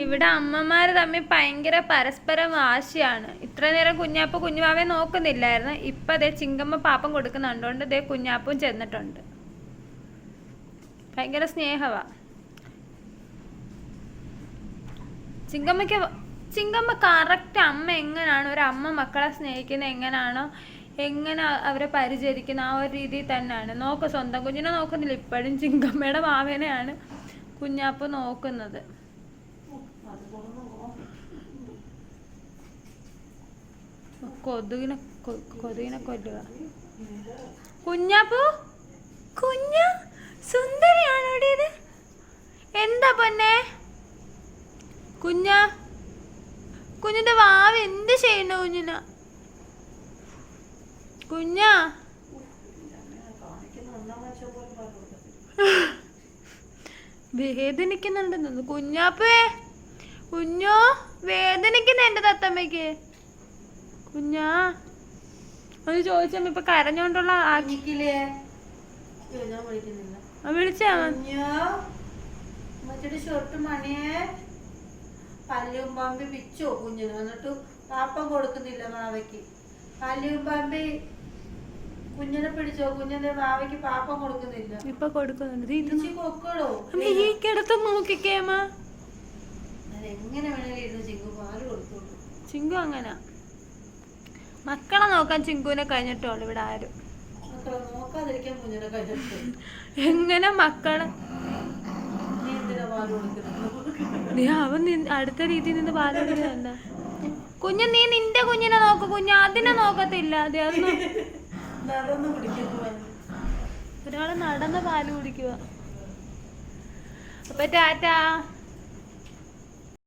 ഇവിടെ അമ്മമാർ തമ്മിൽ ഭയങ്കര പരസ്പര വാശിയാണ്. ഇത്ര നേരം കുഞ്ഞാപ്പ കുഞ്ഞുമാവെ നോക്കുന്നില്ലായിരുന്നു. ഇപ്പൊ അതേ ചിങ്കമ്മ പാപ്പം കൊടുക്കുന്നുണ്ടോണ്ട് ദേ കുഞ്ഞാപ്പും ചെന്നിട്ടുണ്ട്. ഭയങ്കര സ്നേഹവാ. ചിങ്കമ്മയ്ക്ക് വ- ചിങ്കമ്മ കറക്റ്റ് അമ്മ എങ്ങനെയാണ് ഒരു അമ്മ മക്കളെ സ്നേഹിക്കുന്നത് എങ്ങനെയാണോ എങ്ങനെ അവരെ പരിചരിക്കുന്ന ആ ഒരു രീതിയിൽ തന്നെയാണ്. നോക്ക് സ്വന്തം കുഞ്ഞിനെ നോക്കുന്നില്ല. ഇപ്പോഴും ചിങ്കമ്മയുടെ മാവേനെയാണ് കുഞ്ഞാപ്പ് നോക്കുന്നത്. കൊതുകിനെ കൊതുകിനെ കൊല്ലുക. കുഞ്ഞാപ്പു? കുഞ്ഞ? സുന്ദരിയാണോ ഇത്? എന്താ പൊന്നെ? കുഞ്ഞ കുഞ്ഞിന്റെ വാവ് എന്ത് ചെയ്യണ്ട കുഞ്ഞിന? കുഞ്ഞ. വേദനിക്കുന്നുണ്ടെന്ന് കുഞ്ഞാപ്പേ. കുഞ്ഞോ വേദനിക്കുന്ന എന്റെ തത്തമ്മയ്ക്ക്? കുഞ്ഞാ ഒന്ന് ചോദിച്ചമ്മ ഇപ്പൊ കരഞ്ഞോണ്ടുള്ള ആ- കുഞ്ഞിക്കില്ലേ അയ്യോ, ഞാൻ വിളിക്കുന്നില്ല. ആ വിളിച്ചാ മറ്റൊരു ഷർട്ട് മണിയെ. പല്ലും പാമ്പി പിച്ചോ കുഞ്ഞിന്? എന്നിട്ട് പാപ്പം കൊടുക്കുന്നില്ല മാവയ്ക്ക്. പല്ലും പാമ്പി കുഞ്ഞിനെ പിടിച്ചോ? കുഞ്ഞിന്റെ മാവയ്ക്ക് പാപ്പം കൊടുക്കുന്നില്ല. ഇപ്പൊ കൊടുക്കുന്നുണ്ട്. ദേ ചിങ്കു അങ്ങനെ. മക്കളെ നോക്കാൻ ചിങ്കുവിനെ കഴിഞ്ഞിട്ടുള്ളു ഇവിടെ ആരും. എങ്ങനെ മക്കളെ? അവൻ അടുത്ത രീതിയിൽ നിന്ന് പാലെടുക്കുന്നുണ്ട കുഞ്ഞു നീ നിന്റെ കുഞ്ഞിനെ നോക്ക് കുഞ്ഞു അതിനെ നോക്കത്തില്ല. ഒരാൾ നടന്ന പാൽ കുടിക്കുക അപ്പൊ ടാറ്റാ.